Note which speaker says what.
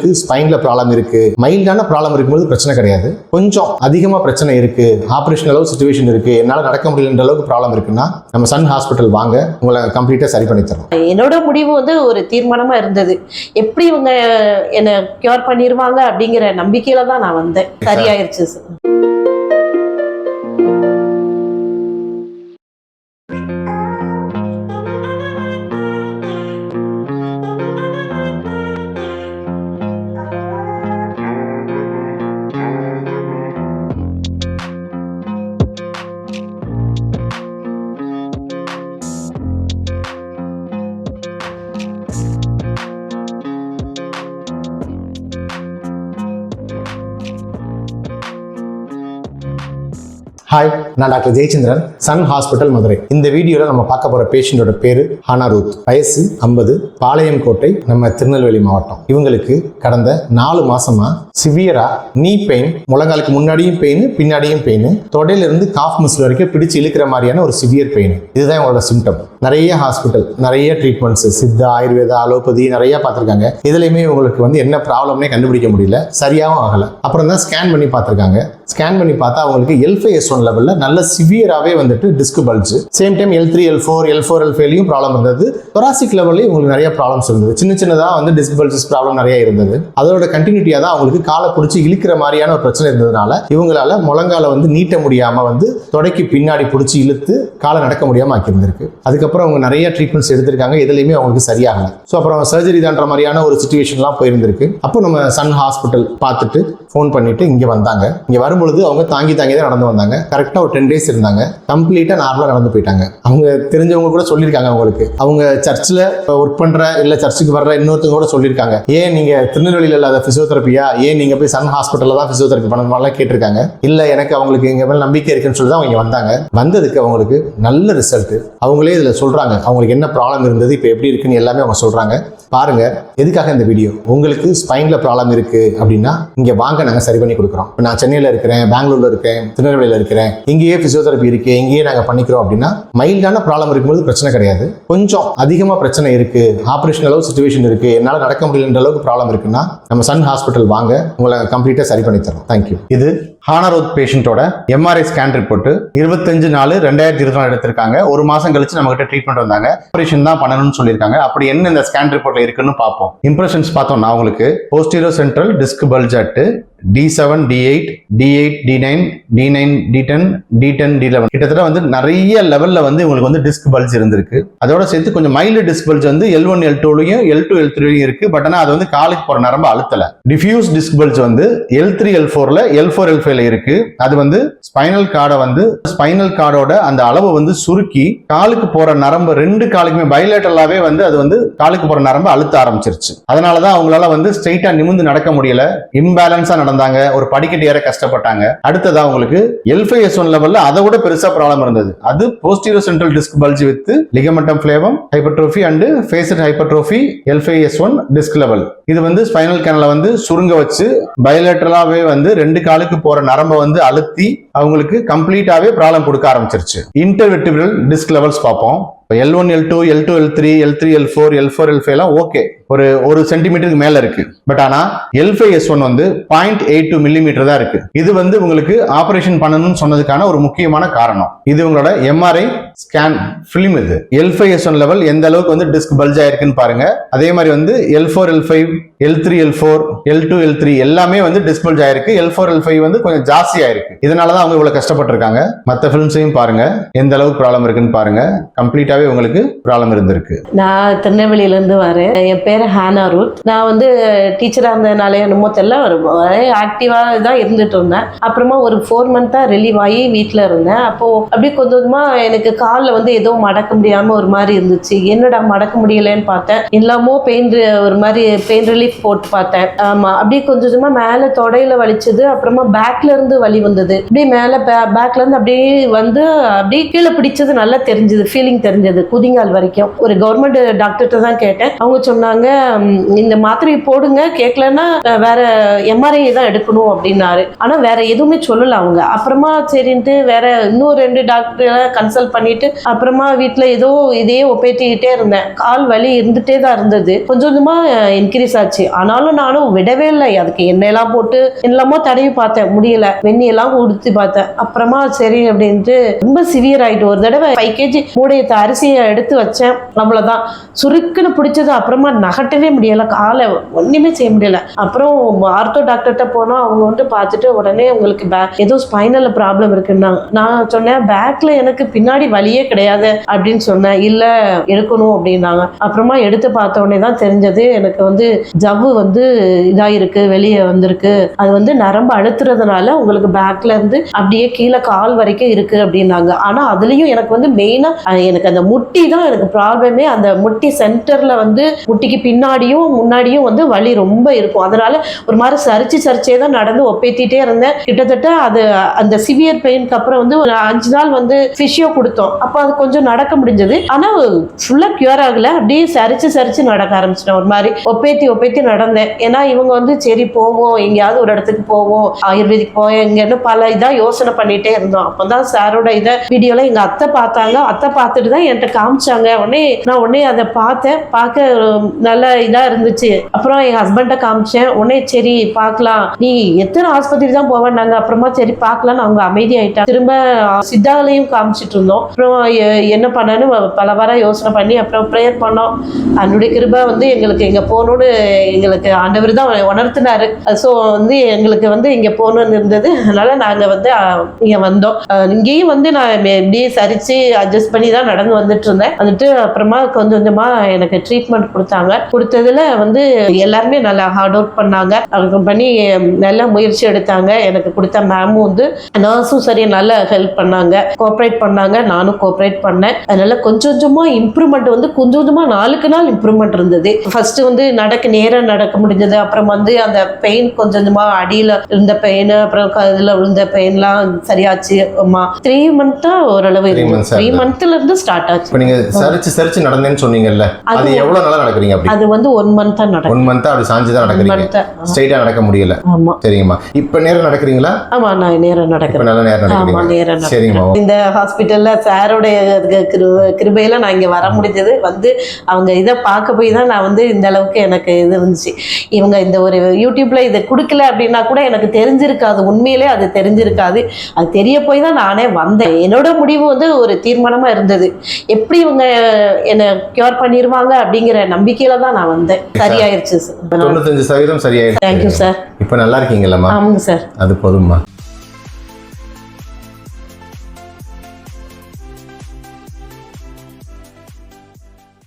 Speaker 1: ஸ்பைன்ல problem இருக்கு. மைல்டான problem இருக்கும்போது பிரச்சனை கிடையாது. கொஞ்சம் அதிகமா பிரச்சனை இருக்கு. ஆபரேஷன் அளவு சுச்சுவேஷன் இருக்கு. என்னால நடக்க முடியலன்ற அளவுக்கு ப்ராப்ளம் இருக்குன்னா நம்ம சன் ஹாஸ்பிட்டல் வாங்க உங்களை கம்ப்ளீட்டா சரி பண்ணி தரோம்
Speaker 2: என்னோட முடிவு வந்து ஒரு தீர்மானமா இருந்தது. எப்படி இவங்க என்னை கியூர் பண்ணிடுவாங்க அப்படிங்கிற நம்பிக்கையில தான் நான் வந்தேன். சரியாயிருச்சு சார்
Speaker 1: ஹாய் நான் doctor Jayachandran Sun hospital Madurai. இந்த வீடியோவில் நம்ம பார்க்க போகிற பேஷண்ட்டோட பேர் ஹானா ரூத் வயசு ஐம்பது பாளையம் கோட்டை நம்ம திருநெல்வேலி மாவட்டம். இவங்களுக்கு கடந்த நாலு மாசமா சிவியரா நீ பெயின் முழங்காலுக்கு முன்னாடியும் பெயின் பின்னாடியும் பெயின் தொடையிலிருந்து காஃப் மிஸ்ல வரைக்கும் பிடிச்சு இழுக்கிற மாதிரியான ஒரு சிவியர் பெயின் இதுதான் இவங்களோட சிம்டம் நிறைய ஹாஸ்பிட்டல் நிறைய ட்ரீட்மெண்ட்ஸ் சித்தா ஆயுர்வேதா அலோபதி நிறைய பார்த்துருக்காங்க. இதுலையுமே இவங்களுக்கு வந்து என்ன ப்ராப்ளம்னே கண்டுபிடிக்க முடியல. சரியாகவும் ஆகலை. அப்புறம் தான் ஸ்கேன் பண்ணி பார்த்துருக்காங்க. ஸ்கேன் பண்ணி பார்த்தா அவங்களுக்கு எல் ஃபைவ் எஸ் ஒன் லெவலில் நல்ல சிவியராகவே வந்துட்டு disc bulge same time L three L four L four L ஃபைவ்லையும் problem இருந்தது. தொராசிக் லெவல்லையும் உங்களுக்கு நிறைய ப்ராப்ளம்ஸ் இருந்தது. சின்ன சின்னதாக வந்து டிஸ்க் பல்ஜஸ் ப்ராப்ளம் நிறைய இருந்தது. அதோட கண்டினியூட்டியாக தான் அவங்களுக்கு காலை பிடிச்சி இழுக்கிற மாதிரியான ஒரு பிரச்சனை இருந்ததுனால இவங்களால முழங்கால வந்து நீட்ட முடியாமல் வந்து தொடைக்கு பின்னாடி பிடிச்சி இழுத்து காலை நடக்க முடியாமல் ஆக்கியிருந்திருக்கு. அதுக்கப்புறம் அவங்க நிறைய ட்ரீட்மெண்ட்ஸ் எடுத்திருக்காங்க. எதுலையுமே அவங்களுக்கு சரியாகல. ஸோ அப்புறம் சர்ஜரி தான்ற மாதிரியான ஒரு சுச்சுவேஷன்லாம் போயிருந்திருக்கு. அப்போ நம்ம சன் ஹாஸ்பிட்டல் பார்த்துட்டு ஃபோன் பண்ணிட்டு இங்கே வந்தாங்க. இங்கே வரும்பொழுது அவங்க தாங்கி தாங்கி தான் நடந்து வந்தாங்க. கரெக்டாக ஒரு டென் டேஸ் இருந்தாங்க. கம்ப்ளீட்டாக நார்மலாக நடந்து போயிட்டாங்க. அவங்க தெரிஞ்சவங்க கூட சொல்லியிருக்காங்க அவங்களுக்கு. அவங்க சர்ச்சில் ஒர்க் பண்ணுற இல்லை சர்ச்சுக்கு வர்ற இன்னொருத்தவங்க கூட சொல்லியிருக்காங்க. ஏன் நீங்கள் திருநெல்வேலியில் இல்லாத ஃபிசியோதெரப்பியா ஏன் நீங்கள் போய் சன் ஹாஸ்பிட்டலில் தான் ஃபிசியோதெரப்பி பண்ணணுமாலாம் கேட்டிருக்காங்க. இல்லை எனக்கு அவங்களுக்கு எங்கள் மேலே நம்பிக்கை இருக்குன்னு சொல்லி தான் அவங்க வந்தாங்க. வந்ததுக்கு அவங்களுக்கு நல்ல ரிசல்ட் அவங்களே இதில் சொல்கிறாங்க அவங்களுக்கு என்ன ப்ராப்ளம் இருந்தது இப்போ எப்படி இருக்குன்னு எல்லாமே அவங்க சொல்கிறாங்க பாருங்க எதுக்காக இந்த வீடியோ உங்களுக்கு ஸ்பைன்ல ப்ராப்ளம் இருக்கு அப்படின்னா இங்க வாங்க நாங்க சரி பண்ணி கொடுக்குறோம். நான் சென்னையில இருக்கிறேன் பெங்களூர்ல இருக்கேன் திருநெல்வேலியில இருக்கிறேன் இங்கேயே பிசியோதெரபி இருக்கு இங்கேயே நாங்க பண்ணிக்கிறோம் அப்படின்னா மைல்டான ப்ராப்ளம் இருக்கும்போது பிரச்சனை கிடையாது. கொஞ்சம் அதிகமா பிரச்சனை இருக்கு ஆபரேஷன் அளவு சுச்சுவேஷன் இருக்கு என்னால நடக்க முடியலன்ற அளவுக்கு ப்ராப்ளம் இருக்குன்னா நம்ம சன் ஹாஸ்பிட்டல் வாங்க உங்களை கம்ப்ளீட்டா சரி பண்ணி தரோம். தேங்க்யூ இது ஹானரோத் பேஷண்ட்டோட எம்ஆர்ஐ ஸ்கேன் ரிப்போர்ட் இருபத்தஞ்சு நாலு ரெண்டாயிரத்தி இருபத்தி நாலு எடுத்திருக்காங்க. ஒரு மாசம் கழிச்சு நம்ம கிட்ட ட்ரீட்மெண்ட் வந்தாங்க. ஆப்ரேஷன் தான் பண்ணணும்னு சொல்லியிருக்காங்க. அப்படி என்ன இந்த ஸ்கேன் ரிப்போர்ட்ல இருக்குன்னு பார்ப்போம். இம்ப்ரெஷன்ஸ் பார்த்தோம்னா உங்களுக்கு. போஸ்டீரியோ central disc பல்ஜாட்டு D7, D8, D8, D9, D9, D10, D10, D11 கிட்டத்தட்ட வந்து நிறைய லெவலில் வந்து உங்களுக்கு வந்து டிஸ்க் பல்ஸ் இருந்திருக்கு. அதோட சேர்த்து கொஞ்சம் மைல்டு டிஸ்க் பல்ஸ் வந்து எல் ஒன் எல் டூலையும் எல் டூ எல் த்ரீலையும் இருக்கு. பட் ஆனால் அது வந்து காலுக்கு போகிற நரம்பு அழுத்தலை. டிஃப்யூஸ் டிஸ்க் பல்ஸ் வந்து எல் த்ரீ எல் ஃபோரில் எல் ஃபோர் எல் ஃபைவ்ல இருக்குது அது வந்து ஸ்பைனல் கார்டை வந்து ஸ்பைனல் கார்டோட அந்த அளவு வந்து சுருக்கி காலுக்கு போற நரம்பு ரெண்டு காலுக்குமே பைலேட்டலாகவே வந்து அது வந்து காலுக்கு போற நரம்பு அழுத்த ஆரம்பிச்சிருச்சு. அதனால தான் அவங்களால வந்து ஸ்ட்ரெயிட்டாக நிமிந்து நடக்க முடியல. இம்பேலன்ஸாக நடந்து நடந்தாங்க ஒரு படிக்கட்டு ஏற கஷ்டப்பட்டாங்க. அடுத்ததா உங்களுக்கு எல்ஃபை எஸ் ஒன் லெவல்ல அதை விட பெருசா ப்ராப்ளம் இருந்தது. அது postero central disc bulge with ligamentum flavum hypertrophy and facet hypertrophy L five S one disc level இது வந்து ஸ்பைனல் கேனலை வந்து சுருங்க வச்சு பயலேட்டரலாவே வந்து ரெண்டு காலுக்கு போற நரம்பை வந்து அழுத்தி அவங்களுக்கு கம்ப்ளீட்டாவே ப்ராப்ளம் கொடுக்க ஆரம்பிச்சிருச்சு. இன்டர்வெட்டிபிரல் டிஸ்க் லெவல்ஸ் பார்ப்போம். L one L two L two L three L three L four L four L five எல்லாம் ஓகே ஒரு ஒரு சென்டிமீட்டருக்கு மேல இருக்கு. பட் ஆனா எல்ஃபை எஸ் ஒன் வந்து பாயிண்ட் எயிட் டூ மில்லிமீட்டர் தான் இருக்கு. இது வந்து உங்களுக்கு ஆபரேஷன் பண்ணணும்னு சொன்னதுக்கான ஒரு முக்கியமான காரணம். இது உங்களோட எம்ஆர்ஐ ஸ்கேன் ஃபிலிம் இது. எல்ஃபை எஸ் ஒன் லெவல் எந்த அளவுக்கு வந்து டிஸ்க் பல்ஜ் ஆயிருக்குன்னு பாருங்க. அதே மாதிரி வந்து L four L five L three L four L two L three எல்லாமே வந்து டிஸ்க் பல்ஜ் ஆயிருக்கு. எல் ஃபோர் எல் ஃபைவ் வந்து கொஞ்சம் ஜாஸ்தி ஆயிருக்கு. இதனால தான் அவங்க இவ்வளவு கஷ்டப்பட்டிருக்காங்க. மற்ற ஃபிலிம்ஸையும் பாருங்க. எந்த அளவுக்கு ப்ராப்ளம் இருக்குன்னு பாருங்க. கம்ப்ளீட்டாவே உங்களுக்கு ப்ராப்ளம் இருந்திருக்கு.
Speaker 2: நான் திருநெல்வேலியிலேருந்து வரேன். என் பேர் ஹானா ரூத். நான் வந்து டீச்சராக இருந்ததுனால என்னமோ தெரியல. ஒரு ஆக்டிவாக தான் இருந்துட்டு இருந்தேன். அப்புறமா ஒரு ஃபோர் மந்த்தாக ரிலீவ் ஆகி வீட்டில் இருந்தேன். அப்போது அப்படியே கொஞ்சம் கொஞ்சமாக எனக்கு காலில் வந்து ஏதோ மடக்க முடியாமல் ஒரு மாதிரி இருந்துச்சு. என்னடா மடக்க முடியலன்னு பார்த்தேன். எல்லாமோ பெயின் ஒரு மாதிரி பெயின் ரிலீஃப் போட்டு பார்த்தேன். ஆமாம் அப்படியே கொஞ்சம் கொஞ்சமாக மேலே தொடையில் வலிச்சது. அப்புறமா பேக்ல இருந்து வலி வந்தது. அப்படியே மேலே பேக்ல இருந்து அப்படியே வந்து அப்படியே கீழே பிடிச்சது நல்லா தெரிஞ்சது. ஃபீலிங் தெரிஞ்சது குதிங்கால் வரைக்கும். ஒரு கவர்மெண்ட் டாக்டர்கிட்ட தான் கேட்டேன். அவங்க சொன்னாங்க சொன்னாங்க இந்த மாத்திரையை போடுங்க கேட்கலன்னா வேற எம்ஆர்ஐ தான் எடுக்கணும் அப்படின்னாரு. ஆனா வேற எதுவுமே சொல்லல அவங்க. அப்புறமா சரின்ட்டு வேற இன்னும் ரெண்டு டாக்டரை கன்சல்ட் பண்ணிட்டு அப்புறமா வீட்டில் ஏதோ இதே ஒப்பேத்திக்கிட்டே இருந்தேன். கால் வலி இருந்துட்டே தான் இருந்தது. கொஞ்சம் கொஞ்சமா இன்க்ரீஸ் ஆச்சு. ஆனாலும் நானும் விடவே இல்லை. அதுக்கு எண்ணெயெல்லாம் போட்டு என்னெல்லாமோ தடவி பார்த்தேன். முடியல. வெந்நியெல்லாம் உடுத்தி பார்த்தேன். அப்புறமா சரி அப்படின்ட்டு ரொம்ப சிவியர் ஆயிட்டு ஒரு தடவை ஃபைவ் கேஜி மூடையத்தை அரிசியை எடுத்து வச்சேன். அவ்வளவுதான். சுருக்குன்னு பிடிச்சது அப்புறமா அகட்டவே முடியலை காலை ஒன்றுமே செய்ய முடியல. அப்புறம் ஆர்த்தோ டாக்டர்கிட்ட போனால் அவங்க வந்து பார்த்துட்டு உடனே உங்களுக்கு பே ஏதோ ஸ்பைனலில் ப்ராப்ளம் இருக்குன்னாங்க நான் சொன்னேன் பேக்கில் எனக்கு பின்னாடி வலியே கிடையாது அப்படின்னு சொன்னேன். இல்லை எடுக்கணும் அப்படின்னாங்க. அப்புறமா எடுத்து பார்த்த உடனே தான் தெரிஞ்சது எனக்கு வந்து ஜவ்வு வந்து இதாயிருக்கு வெளியே வந்திருக்கு. அது வந்து நரம்பு அழுத்துறதுனால உங்களுக்கு பேக்ல இருந்து அப்படியே கீழே கால் வரைக்கும் இருக்கு அப்படின்னாங்க. ஆனா அதுலயும் எனக்கு வந்து மெயினா எனக்கு அந்த முட்டி தான் எனக்கு ப்ராப்ளமே அந்த முட்டி சென்டர்ல வந்து முட்டிக்கு பின்னாடியும் முன்னாடியும் வந்து வலி ரொம்ப இருக்கும். அதனால ஒரு மாதிரி சரிச்சு சரிச்சே தான் நடந்து ஒப்பேத்திட்டே இருந்தேன். கிட்டத்தட்ட அது அந்த சிவியர் பெயினுக்கு அப்புறம் வந்து ஒரு அஞ்சு நாள் வந்து ஃபிஷியோ கொடுத்தோம். அப்போ அது கொஞ்சம் நடக்க முடிஞ்சது. ஆனால் ஃபுல்லாக கியூர் ஆகலை. அப்படியே சரிச்சு சரிச்சு நடக்க ஆரம்பிச்சிட்டேன். ஒரு மாதிரி ஒப்பேத்தி ஒப்பேத்தி நடந்தேன். ஏன்னா இவங்க வந்து சரி போவோம் எங்கேயாவது ஒரு இடத்துக்கு போவோம் ஆயுர்வேதிக் போவோம் எங்கன்னு பல இதாக யோசனை பண்ணிட்டே இருந்தோம். அப்போ தான் சாரோட இதை வீடியோவில் எங்கள் அத்தை பார்த்தாங்க. அத்தை பார்த்துட்டு தான் என்கிட்ட காமிச்சாங்க. உடனே நான் உடனே அதை பார்த்தேன். பார்க்க ஒரு நல்ல இதாக இருந்துச்சு. அப்புறம் என் ஹஸ்பண்டை காமிச்சேன். உடனே சரி பார்க்கலாம். நீ எத்தனை ஆஸ்பத்திரி தான் போவேன்னாங்க. அப்புறமா சரி பார்க்கலாம்னு அவங்க அமைதியாயிட்டாங்க. திரும்ப சித்தாலையும் காமிச்சிட்டு இருந்தோம். அப்புறம் என்ன பண்ணனு பல வாரம் யோசனை பண்ணி அப்புறம் ப்ரேயர் பண்ணோம். அதனுடைய கிருபா வந்து எங்களுக்கு இங்க போகணும்னு எங்களுக்கு ஆண்டவர் தான் உணர்த்தினாரு. ஸோ வந்து எங்களுக்கு வந்து இங்க போகணும்னு இருந்தது. அதனால நாங்க வந்து இங்கே இங்க வந்தோம். இங்கேயும் வந்து நான் மே- இப்படியே சரிச்சு அட்ஜஸ்ட் பண்ணி தான் நடந்து வந்துட்டு இருந்தேன். வந்துட்டு அப்புறமா கொஞ்சம் கொஞ்சமா எனக்கு ட்ரீட்மெண்ட் கொடுத்தாங்க. கொடுத்ததுல வந்து எல்லாருமே நல்லா ஹார்ட் ஒர்க் பண்ணாங்க. அவங்க பண்ணி நல்ல முயற்சி எடுத்தாங்க. எனக்கு கொடுத்த மேமும் வந்து நர்ஸும் சரி நல்லா ஹெல்ப் பண்ணாங்க. கோஆப்ரேட் பண்ணாங்க. நானும் கோஆப்ரேட் பண்ணேன். அதனால கொஞ்சம் கொஞ்சமா இம்ப்ரூவ்மெண்ட் வந்து கொஞ்சம் கொஞ்சமா நாளுக்கு நாள் இம்ப்ரூவ்மெண்ட் இருந்தது. ஃபர்ஸ்ட் வந்து நடக்க நேரம் நடக்க முடிஞ்சது. அப்புறம் வந்து அந்த பெயின் கொஞ்சம் கொஞ்சமா அடியில இருந்த பெயின் அப்புறம் இதுல விழுந்த பெயின்லாம் சரியாச்சு. அம்மா த்ரீ மந்த்தா ஓரளவு த்ரீ. மந்த்ல இருந்து ஸ்டார்ட் ஆச்சு.
Speaker 1: இப்போ நீங்க சரிச்சு சரிச்சு நடந்தேன்னு சொன்னீங்கல்ல அது எவ்வளவு நாளா நடக்கிறீங்க
Speaker 2: அது வந்து ஒன் மந்த்தா நடக்கும்
Speaker 1: ஒன் மந்த்தா அப்படி சாஞ்சு தான் நடக்கிறீங்க ஸ்ட்ரைட்டா நடக்க முடியல.
Speaker 2: ஆமா.
Speaker 1: சரிங்கம்மா இப்ப நேரம் நடக்கிறீங்களா?
Speaker 2: ஆமா நான் நேரம் நடக்கிறேன்.
Speaker 1: நல்ல நேரம்
Speaker 2: ஆமா
Speaker 1: நடக்கிறீங்க
Speaker 2: நேரம் நடக்கிறேன்.
Speaker 1: சரிங்கம்மா
Speaker 2: இந்த ஹாஸ்பிட்டல்ல சாரோடைய கிரு- கிருபையில நான் இங்க வர முடிஞ்சது. வந்து அவங்க இதை பார்க்க போய் தான் நான் வந்து இந்த அளவுக்கு எனக்கு இது இருந்துச்சு. இவங்க இந்த ஒரு யூடியூப்ல இதை கொடுக்கல அப்படின்னா கூட எனக்கு தெரிஞ்சிருக்காது. உண்மையிலே அது தெரிஞ்சிருக்காது. அது தெரிய போய் தான் நானே வந்தேன். என்னோட முடிவு வந்து ஒரு தீர்மானமா இருந்தது. எப்படி இவங்க என்னை கியூர் பண்ணிடுவாங்க அப்படிங்கிற நம்பிக்கையில தான் நான் வந்தேன். சரியாயிருச்சு சார்
Speaker 1: தொண்ணூத்தஞ்சு சதவீதம் சரியாயிடுச்சு.
Speaker 2: தேங்க்யூ சார்
Speaker 1: இப்ப நல்லா இருக்கீங்களம்மா?
Speaker 2: ஆமாங்க சார்
Speaker 1: அது போதும்மா.